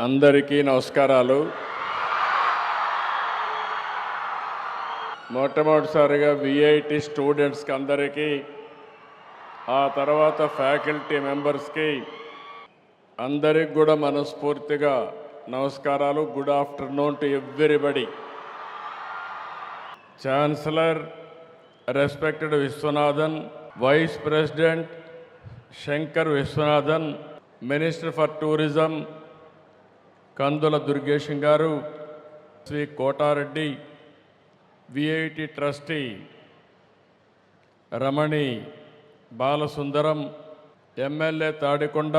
అందరికీ నమస్కారాలు. మొట్టమొదటిసారిగా విఐటి స్టూడెంట్స్కి అందరికీ ఆ తర్వాత ఫ్యాకల్టీ మెంబర్స్కి అందరికి కూడా మనస్ఫూర్తిగా నమస్కారాలు. Good afternoon to everybody. Chancellor respected Viswanathan vice president Sankar Viswanathan minister for tourism Kandula Durgesham garu Shri Kotareddy VIT trustee Ramani Balasundaram MLA Tadikonda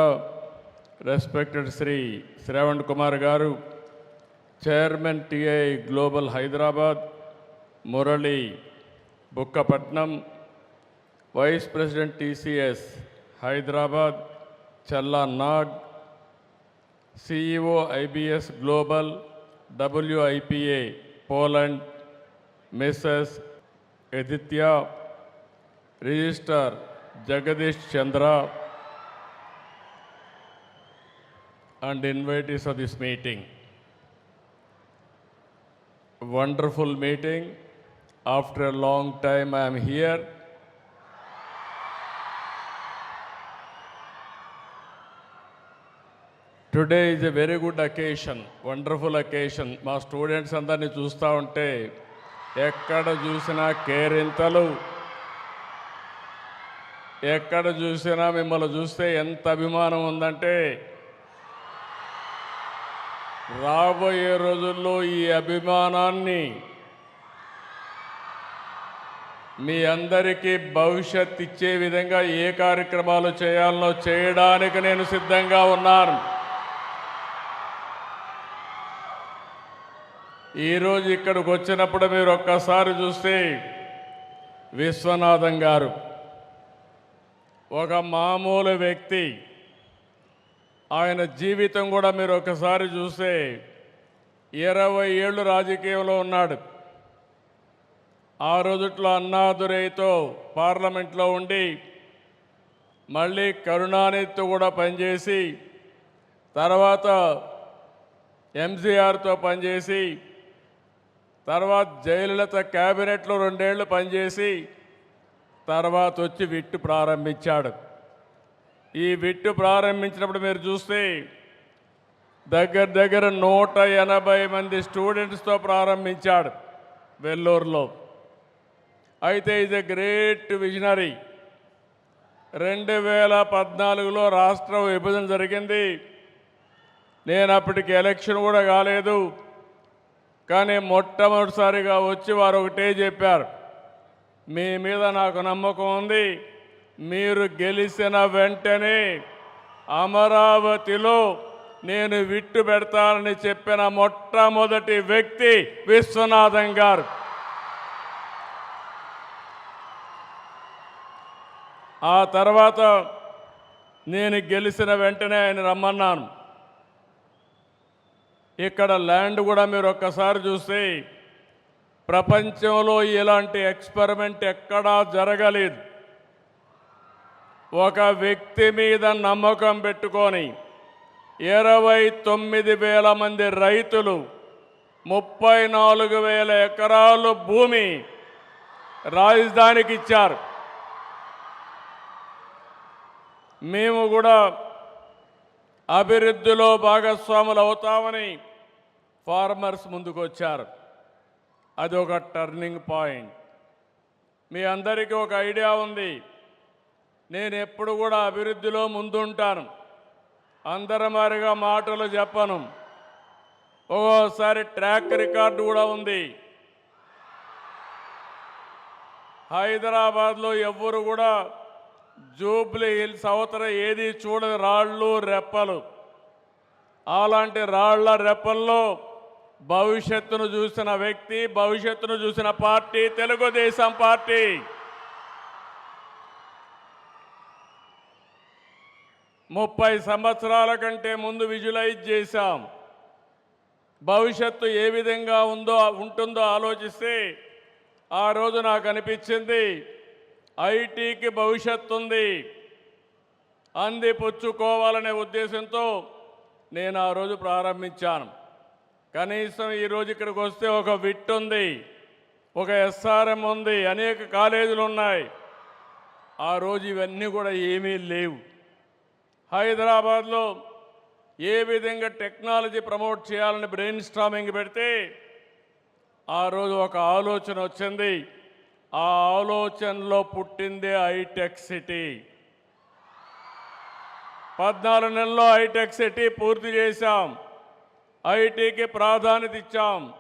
respected Shri Shravan Kumar garu chairman TI global Hyderabad Murali Bukkapatnam vice president TCS Hyderabad Challa Nag CEO IBS Global WIPA Poland, Mrs. Editya, Register Jagadish Chandra, and invitees of this meeting. Wonderful meeting. After a long time I am here today is a very good occasion wonderful occasion మా students అందరినీ చూస్తూ ఉంటే ఎక్కడ చూసినా కేరింతలు. ఎక్కడ చూసినా మిమ్మల్ని చూస్తే ఎంత అభిమానం ఉందంటే రాబోయే రోజుల్లో ఈ అభిమానాన్ని మీ అందరికీ భవిష్యత్ ఇచ్చే విధంగా ఏ కార్యక్రమాలు చేయాలనో చేయడానికి నేను సిద్ధంగా ఉన్నాను. ఈరోజు ఇక్కడికి వచ్చినప్పుడు మీరు ఒక్కసారి చూస్తే విశ్వనాథం గారు ఒక మామూలు వ్యక్తి. ఆయన జీవితం కూడా మీరు ఒకసారి చూస్తే ఇరవై ఏళ్ళు రాజకీయంలో ఉన్నాడు. ఆ రోజుట్లో అన్నాదురైతో పార్లమెంట్లో ఉండి మళ్ళీ కరుణానిధితో కూడా పనిచేసి తర్వాత ఎంజీఆర్తో పనిచేసి తర్వాత జయలలిత క్యాబినెట్లో రెండేళ్ళు పనిచేసి తర్వాత వచ్చి విట్టు ప్రారంభించాడు. ఈ విట్టు ప్రారంభించినప్పుడు మీరు చూస్తే దగ్గర దగ్గర నూట ఎనభై మంది స్టూడెంట్స్తో ప్రారంభించాడు వెల్లూరులో. అయితే ఇది గ్రేట్ విజనరీ. రెండు వేల పద్నాలుగులో రాష్ట్ర విభజన జరిగింది. నేను అప్పటికి ఎలక్షన్ కూడా కాలేదు. కానీ మొట్టమొదటిసారిగా వచ్చి వారు ఒకటే చెప్పారు మీ మీద నాకు నమ్మకం ఉంది మీరు గెలిచిన వెంటనే అమరావతిలో నేను విట్టు పెడతానని చెప్పిన మొట్టమొదటి వ్యక్తి విశ్వనాథం గారు. ఆ తర్వాత నేను గెలిచిన వెంటనే ఆయన రమ్మన్నాను. ఇక్కడ ల్యాండ్ కూడా మీరు ఒక్కసారి చూస్తే ప్రపంచంలో ఇలాంటి ఎక్స్పెరిమెంట్ ఎక్కడా జరగలేదు. ఒక వ్యక్తి మీద నమ్మకం పెట్టుకొని ఇరవై తొమ్మిది వేల మంది రైతులు ముప్పై నాలుగు వేల ఎకరాలు భూమి రాజధానికి ఇచ్చారు. మేము కూడా అభివృద్ధిలో భాగస్వాములు అవుతామని ఫార్మర్స్ ముందుకు వచ్చారు అది ఒక టర్నింగ్ పాయింట్. మీ అందరికీ ఒక ఐడియా ఉంది. నేను ఎప్పుడు కూడా అభివృద్ధిలో ముందుంటాను. అందరమారిగా మాటలు చెప్పను. ఒక్కోసారి ట్రాక్ రికార్డు కూడా ఉంది. హైదరాబాద్లో ఎవ్వరు కూడా జూబ్లీ హిల్స్ అవతల ఏది చూడని రాళ్ళు రెప్పలు. అలాంటి రాళ్ళ రెప్పల్లో భవిష్యత్తును చూసిన వ్యక్తి భవిష్యత్తును చూసిన పార్టీ తెలుగుదేశం పార్టీ. ముప్పై సంవత్సరాల కంటే ముందు విజువలైజ్ చేశాం. భవిష్యత్తు ఏ విధంగా ఉందో ఉంటుందో ఆలోచిస్తే ఆ రోజు నాకు అనిపించింది ఐటీకి భవిష్యత్తు ఉంది. అంది పుచ్చుకోవాలనే ఉద్దేశంతో నేను ఆ రోజు ప్రారంభించాను. కనీసం ఈరోజు ఇక్కడికి వస్తే ఒక విట్ ఉంది ఒక ఎస్ఆర్ఎం ఉంది అనేక కాలేజీలు ఉన్నాయి. ఆ రోజు ఇవన్నీ కూడా ఏమీ లేవు. హైదరాబాద్లో ఏ విధంగా టెక్నాలజీ ప్రమోట్ చేయాలని బ్రెయిన్ స్ట్రామింగ్ పెడితే ఆ రోజు ఒక ఆలోచన వచ్చింది. ఆ ఆలోచనలో పుట్టిందే హైటెక్ సిటీ. పద్నాలుగు నెలల్లో హైటెక్ సిటీ పూర్తి చేశాం. ఐటీకి ప్రాధాన్యత ఇచ్చాం.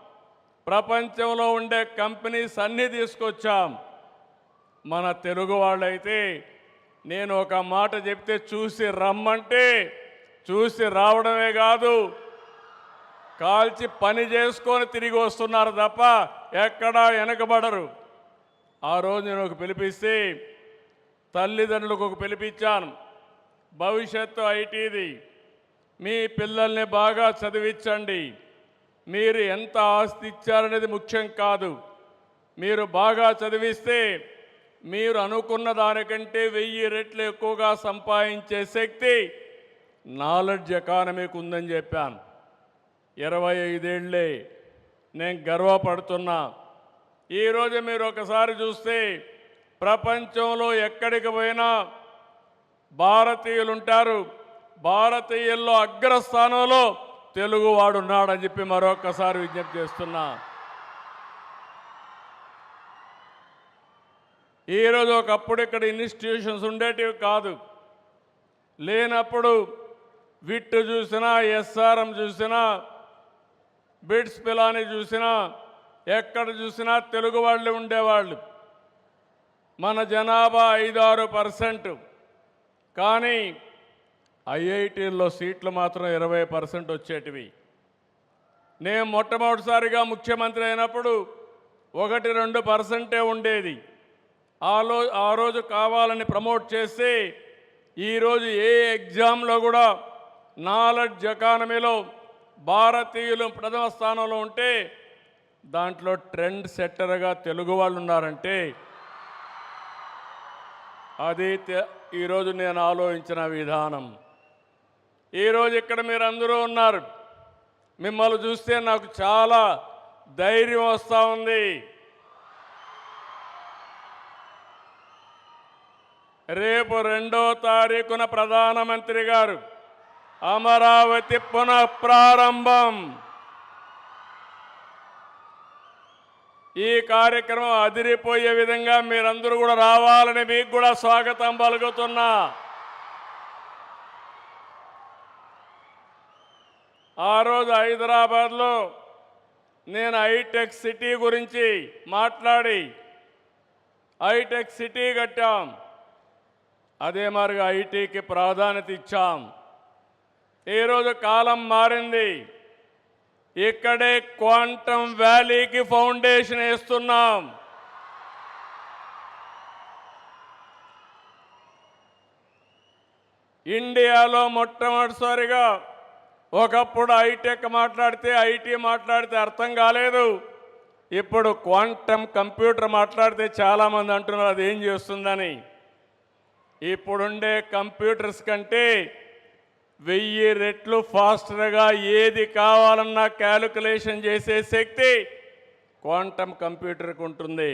ప్రపంచంలో ఉండే కంపెనీస్ అన్నీ తీసుకొచ్చాం. మన తెలుగు వాళ్ళైతే నేను ఒక మాట చెప్తే చూసి రమ్మంటే చూసి రావడమే కాదు. కాల్చి పని చేసుకొని తిరిగి వస్తున్నారు తప్ప ఎక్కడా వెనకబడరు. ఆ రోజు నేను ఒక పిలిపిస్తే తల్లిదండ్రులకు ఒక పిలిపించాను. భవిష్యత్తు ఐటీది. మీ పిల్లల్ని బాగా చదివించండి. మీరు ఎంత ఆస్తి ఇచ్చారనేది ముఖ్యం కాదు. మీరు బాగా చదివిస్తే మీరు అనుకున్న దానికంటే వెయ్యి రెట్లు ఎక్కువగా సంపాదించే శక్తి నాలెడ్జ్ ఎకానమీకి ఉందని చెప్పాను. ఇరవై ఐదేళ్ళే నేను గర్వపడుతున్నా. ఈరోజు మీరు ఒకసారి చూస్తే ప్రపంచంలో ఎక్కడికి పోయినా భారతీయులు ఉంటారు భారతీయుల్లో అగ్రస్థానంలో తెలుగువాడు ఉన్నాడని చెప్పి మరొకసారి విజ్ఞప్తి చేస్తున్నా. ఈరోజు ఒకప్పుడు ఇక్కడ ఇన్స్టిట్యూషన్స్ ఉండేటివి కాదు. లేనప్పుడు విట్టు చూసినా ఎస్ఆర్ఎం చూసినా బిడ్స్ పిలాని చూసినా ఎక్కడ చూసినా తెలుగు వాళ్ళు ఉండేవాళ్ళు. మన జనాభా ఐదారు పర్సెంట్. కానీ ఐఐటీల్లో సీట్లు మాత్రం ఇరవై పర్సెంట్ వచ్చేటివి. నేను మొట్టమొదటిసారిగా ముఖ్యమంత్రి అయినప్పుడు ఒకటి రెండు పర్సెంటే ఉండేది. ఆ ఆ రోజు కావాలని ప్రమోట్ చేసి ఈరోజు ఏ ఎగ్జామ్లో కూడా నాలెడ్జ్ ఎకానమీలో భారతీయులు ప్రథమ స్థానంలో ఉంటే దాంట్లో ట్రెండ్ సెట్టర్గా తెలుగు వాళ్ళు ఉన్నారంటే అది తె- ఈరోజు నేను ఆలోచించిన విధానం. ఈరోజు ఇక్కడ మీరు అందరూ ఉన్నారు. మిమ్మల్ని చూస్తే నాకు చాలా ధైర్యం వస్తూ ఉంది. రేపు రెండో తారీఖున ప్రధానమంత్రి గారు అమరావతి పునఃప్రారంభం. ఈ కార్యక్రమం అదిరిపోయే విధంగా మీరందరూ కూడా రావాలని మీకు కూడా స్వాగతం పలుకుతున్నా. ఆ రోజు హైదరాబాద్లో నేను హైటెక్ సిటీ గురించి మాట్లాడి హైటెక్ సిటీ కట్టాం. అదే మాదిరిగా ఐటీకి ప్రాధాన్యత ఇచ్చాం. ఈరోజు కాలం మారింది. ఇక్కడే క్వాంటమ్ వ్యాలీకి ఫౌండేషన్ వేస్తున్నాం. ఇండియాలో మొట్టమొదటిసారిగా ఒకప్పుడు హైటెక్ మాట్లాడితే ఐటీ మాట్లాడితే అర్థం కాలేదు. ఇప్పుడు క్వాంటమ్ కంప్యూటర్ మాట్లాడితే చాలామంది అంటున్నారు అది ఏం చేస్తుందని. ఇప్పుడుండే కంప్యూటర్స్ కంటే వెయ్యి రెట్లు ఫాస్టర్గా ఏది కావాలన్నా క్యాలిక్యులేషన్ చేసే శక్తి క్వాంటమ్ కంప్యూటర్కి ఉంటుంది.